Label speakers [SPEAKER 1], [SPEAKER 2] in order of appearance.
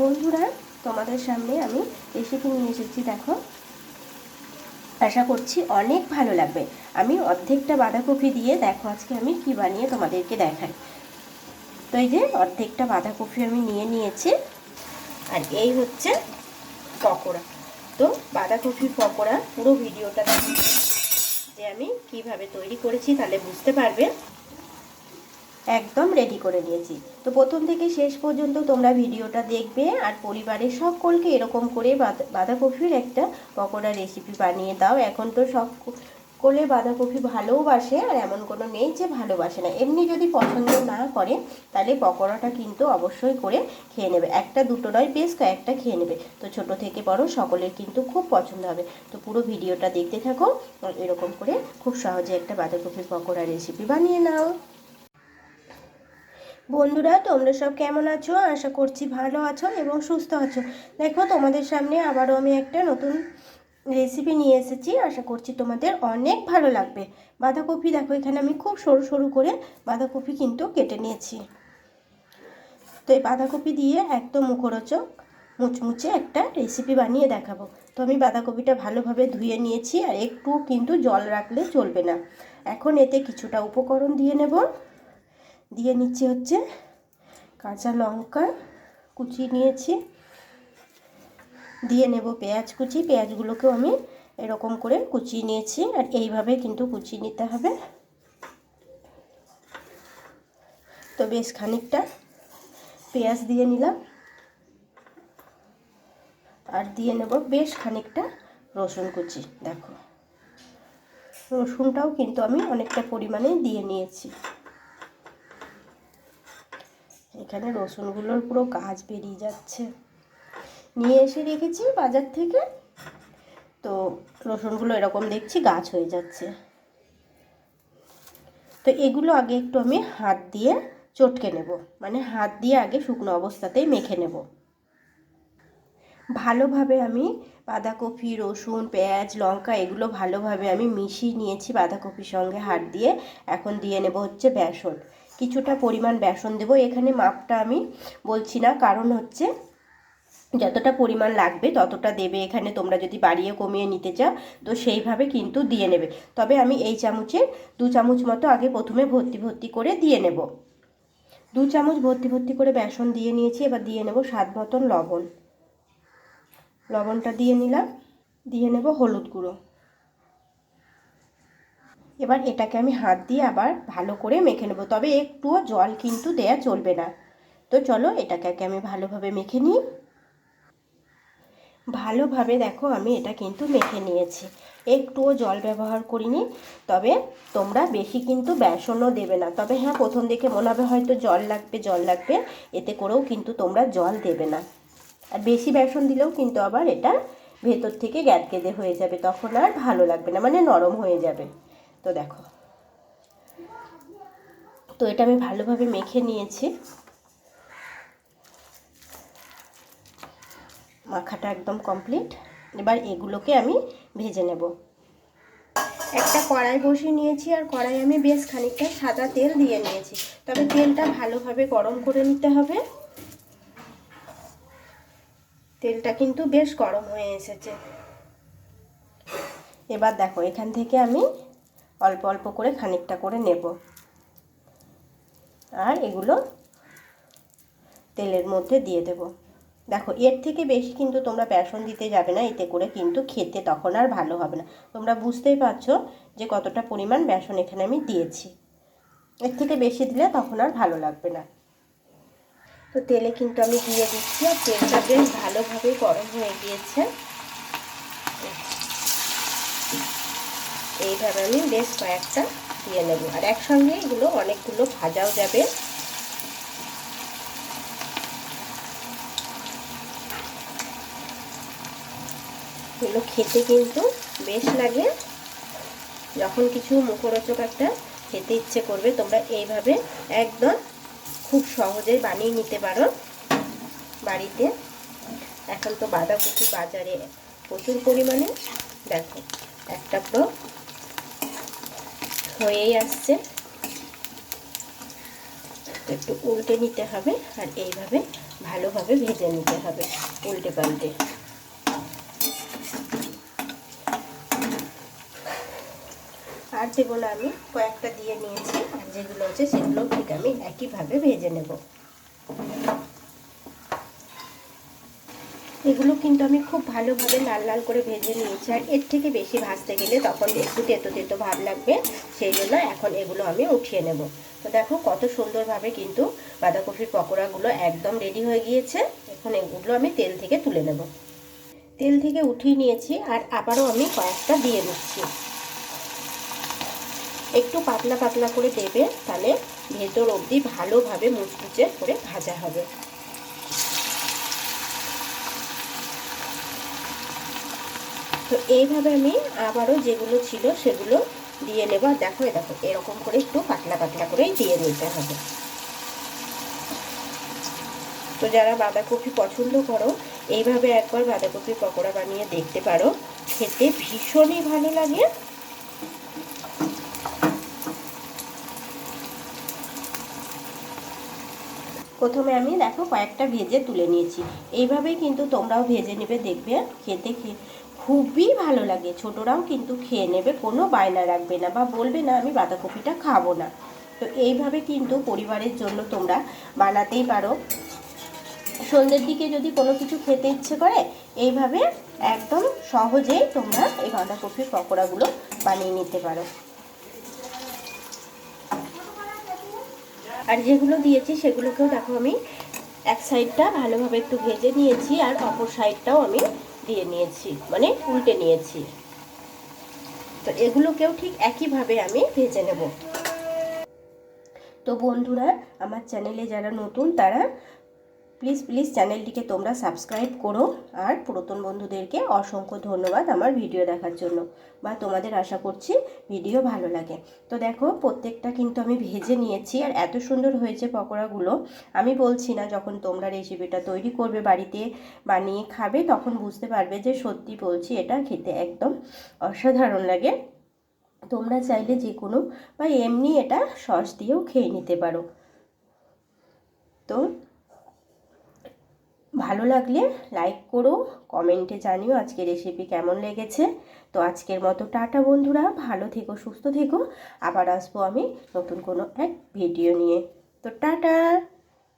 [SPEAKER 1] বন্ধুরা, তোমাদের সামনে আমি রেসিপি নিয়ে এসেছি, দেখো। আশা করছি অনেক ভালো লাগবে। আমি অর্ধেকটা বাঁধাকপি দিয়ে দেখো আজকে আমি কি বানিয়ে তোমাদেরকে দেখাই। তো এই যে অর্ধেকটা বাঁধাকপি আমি নিয়ে নিয়েছি, আর এই হচ্ছে পকোড়া। তো বাঁধাকপি পকোড়া পুরো ভিডিওটা দেখো। যে আমি কীভাবে তৈরি করেছি তাহলে বুঝতে পারবে। একদম রেডি করে নিয়েছি। তো প্রথম থেকে শেষ পর্যন্ত তোমরা ভিডিওটা দেখবে আর পরিবারের সকলকে এরকম করে বাঁধাকপির একটা পকোড়া রেসিপি বানিয়ে দাও। এখন তো সব সকলে বাঁধাকপি ভালোবাসে আর এমন কোনো নেই যে ভালোবাসে না। এমনি যদি পছন্দ না করে, তাহলে পকোড়াটা কিন্তু অবশ্যই করে খেয়ে নেবে। একটা দুটো নয়, বেশ কয়েকটা খেয়ে নেবে। তো ছোট থেকে বড় সকলের কিন্তু খুব পছন্দ হবে। তো পুরো ভিডিওটা দেখতে থাকো, এরকম করে খুব সহজে একটা বাঁধাকপির পকোড়া রেসিপি বানিয়ে নাও। বন্ধুরা, তোমরা সব কেমন আছো? আশা করছি ভালো আছো এবং সুস্থ আছো। দেখো, তোমাদের সামনে আবারও আমি একটা নতুন রেসিপি নিয়ে এসেছি। আশা করছি তোমাদের অনেক ভালো লাগবে। বাঁধাকপি, দেখো, এখানে আমি খুব সরু সরু করে বাঁধাকপি কিন্তু কেটে নিয়েছি। তো এই বাঁধাকপি দিয়ে একদম মুখরোচক, মুচমুচে একটা রেসিপি বানিয়ে দেখাবো। তো আমি বাঁধাকপিটা ভালোভাবে ধুয়ে নিয়েছি আর একটু কিন্তু জল রাখলে চলবে না। এখন এতে কিছুটা উপকরণ দিয়ে নেব। দিয়ে নিচ্ছি হচ্ছে কাঁচা লঙ্কা কুচি নিয়েছি। দিয়ে নেব পেঁয়াজ কুচি। পেঁয়াজগুলোকেও আমি এরকম করে কুচিয়ে নিয়েছি আর এইভাবে কিন্তু কুচিয়ে নিতে হবে। তো বেশ খানিকটা পেঁয়াজ দিয়ে নিলাম। আর দিয়ে নেব বেশ খানিকটা রসুন কুচি। দেখো, রসুনটাও কিন্তু আমি অনেকটা পরিমাণে দিয়ে নিয়েছি। এখানে রসুনগুলোর পুরো গাছ বেরিয়ে যাচ্ছে। নিয়ে এসে রেখেছি বাজার থেকে। তো রসুনগুলো এরকম দেখছি গাছ হয়ে যাচ্ছে। তো এগুলো আগে একটু আমি হাত দিয়ে চটকে নেব। মানে হাত দিয়ে আগে শুকনো অবস্থাতেই মেখে নেব। ভালোভাবে আমি বাঁধাকপি, রসুন, পেঁয়াজ, লঙ্কা এগুলো ভালোভাবে আমি মিশিয়ে নিয়েছি বাঁধাকপির সঙ্গে হাত দিয়ে। এখন দিয়ে নেব হচ্ছে বেসন। কিছুটা পরিমাণ বেসন দেব। এখানে মাপটা আমি বলছি না, কারণ হচ্ছে যতটা পরিমাণ লাগবে ততটা দেবে এখানে, তোমরা যদি বাড়িয়ে কমিয়ে নিতে চাও, তো সেইভাবে কিন্তু দিয়ে নেবে। তবে আমি এই চামচের দু চামচ মতো আগে প্রথমে ভর্তি ভর্তি করে দিয়ে নেব। দু চামচ ভর্তি ভর্তি করে বেসন দিয়ে নিয়েছি, এবার দিয়ে নেব স্বাদ মতন লবণ। লবণটা দিয়ে নিলাম, দিয়ে নেব হলুদ গুঁড়ো। এবার এটাকে আমি হাত দিয়ে আবার ভালো করে মেখে নেব। তবে একটুও জল কিন্তু দেয়া চলবে না। তো চলো এটাকে আগে আমি ভালোভাবে মেখে নিই। ভালোভাবে দেখো আমি এটা কিন্তু মেখে নিয়েছি। একটুও জল ব্যবহার করিনি, তবে তোমরা বেশি কিন্তু বেসনও দেবে না। তবে হ্যাঁ প্রথম দিকে মনে হবে হয়তো জল লাগবে জল লাগবে, এতে করেও কিন্তু তোমরা জল দেবে না। আর বেশি বেসন দিলেও কিন্তু আবার এটা ভেতর থেকে গ্যাদ গেদে হয়ে যাবে, তখন আর ভালো লাগবে না মানে নরম হয়ে যাবে। তো দেখো। তো এটা আমি ভালোভাবে মেখে নিয়েছি। মাখাটা একদম কমপ্লিট এবার এগুলোকে আমি ভেজে নেব। একটা কড়াই বসিয়ে নিয়েছি আর কড়াই আমি বেশ খানিকটা সাদা তেল দিয়ে নিয়েছি। তবে তেলটা ভালোভাবে গরম করে নিতে হবে। তেলটা কিন্তু বেশ গরম হয়ে এসেছে। এবার দেখো, এখান থেকে আমি অল্প অল্প করে খানিকটা করে নেব। আর এগুলো তেলের মধ্যে দিয়ে দেব। দেখো, এর থেকে বেশি কিন্তু তোমরা বেসন দিতে যাবে না, এতে করে কিন্তু খেতে তখন আর ভালো হবে না। তোমরা বুঝতেই পারছ যে কতটা পরিমাণ বেসন এখানে আমি দিয়েছি। এর থেকে বেশি দিলে তখন আর ভালো লাগবে না। তো তেলে কিন্তু আমি দিয়ে দিচ্ছি, আর তেলটা বেশ ভালোভাবে গরম হয়ে গিয়েছে। এইভাবে আমি বেশ কয়েকটা দিয়ে নেব। আর একসঙ্গে এগুলো অনেকগুলো ভাজাও যাবে। এগুলো খেতে কিন্তু বেশ লাগে। যখন কিছু মুখরোচক একটা খেতে ইচ্ছে করবে, তোমরা এইভাবে একদম খুব সহজেই বানিয়ে নিতে পারো বাড়িতে। এখন তো বাঁধাকপি বাজারে প্রচুর পরিমাণে। দেখো, একটা পুরো হয়েই আসছে। একটু উল্টে নিতে হবে আর এইভাবে ভালোভাবে ভেজে নিতে হবে উল্টে পাল্টে। আর দেবো না আমি, কয়েকটা দিয়ে নিয়েছি, আর যেগুলো আছে সেগুলো ঠিক আমি একইভাবে ভেজে নেব। এগুলো কিন্তু আমি খুব ভালোভাবে লাল লাল করে ভেজে নিয়েছি। আর এর থেকে বেশি ভাজতে গেলে তখন একটু তেতো তেতো ভাব লাগবে, সেই জন্য এখন এগুলো আমি উঠিয়ে নেব। তো দেখো কত সুন্দরভাবে কিন্তু বাঁধাকপির পকোড়াগুলো একদম রেডি হয়ে গিয়েছে। এখন এগুলো আমি তেল থেকে তুলে নেব। তেল থেকে উঠিয়ে নিয়েছি আর আবারও আমি কয়েকটা দিয়ে দিচ্ছি। একটু পাতলা পাতলা করে দেবে, তাহলে ভেতর অবধি ভালোভাবে মুচমুচে করে ভাজা হবে। তো এইভাবে আমি আবারও যেগুলো ছিল সেগুলো দিয়ে নেব। আর দেখো দেখো, এরকম করে একটু পাতলা পাতলা করেই দিয়ে নিতে হবে। তো যারা বাঁধাকপি পছন্দ করো, এইভাবে একবার বাঁধাকপির পকোড়া বানিয়ে দেখতে পারো। খেতে ভীষণই ভালো লাগে। প্রথমে আমি দেখো কয়েকটা ভেজে তুলে নিয়েছি। এইভাবেই কিন্তু তোমরাও ভেজে নেবে, দেখবে খেতে খুবই ভালো লাগে। ছোটরাও কিন্তু খেয়ে নেবে, কোনো বায়না রাখবে না বা বলবে, না, আমি বাঁধাকপিটা খাব না। তো এইভাবে কিন্তু পরিবারের জন্য তোমরা বানাতেই পারো। সন্ধ্যের দিকে যদি কোনো কিছু খেতে ইচ্ছে করে, এইভাবে একদম সহজেই তোমরা এই বাঁধাকপির পকোড়াগুলো বানিয়ে নিতে পারো। আর যেগুলো দিয়েছি, সেগুলোকেও দেখো আমি এক সাইডটা ভালোভাবে একটু ভেজে নিয়েছি, আর অপর সাইডটাও আমি দিয়ে নিয়েছি মানে উল্টে নিয়েছি। তো এগুলোকেও ঠিক একইভাবে আমি ভেজে নেব। তো বন্ধুরা, আমার চ্যানেলে যারা নতুন, তারা প্লিজ প্লিজ চ্যানেলটিকে তোমরা সাবস্ক্রাইব করো আর পুরাতন বন্ধুদেরকে অসংখ্য ধন্যবাদ আমার ভিডিও দেখার জন্য বা তোমাদের আশা করছি ভিডিও ভালো লাগে। তো দেখো, প্রত্যেকটা কিন্তু আমি ভেজে নিয়েছি আর এত সুন্দর হয়েছে পকোড়াগুলো। আমি বলছি না যখন তোমরা রেসিপিটা তৈরি করবে বাড়িতে বানিয়ে খাবে তখন বুঝতে পারবে যে সত্যি বলছি এটা খেতে একদম অসাধারণ লাগে। তোমরা চাইলে যে কোনো বা এমনি এটা সস দিয়েও খেয়ে নিতে পারো। তো ভালো লাগলে লাইক করো কমেন্টে জানিও আজকের রেসিপি কেমন লেগেছে। তো আজকের মতো টাটা বন্ধুরা, ভালো থেকো, সুস্থ থেকো। আবার আসব আমি নতুন কোনো এক ভিডিও নিয়ে। তো টাটা!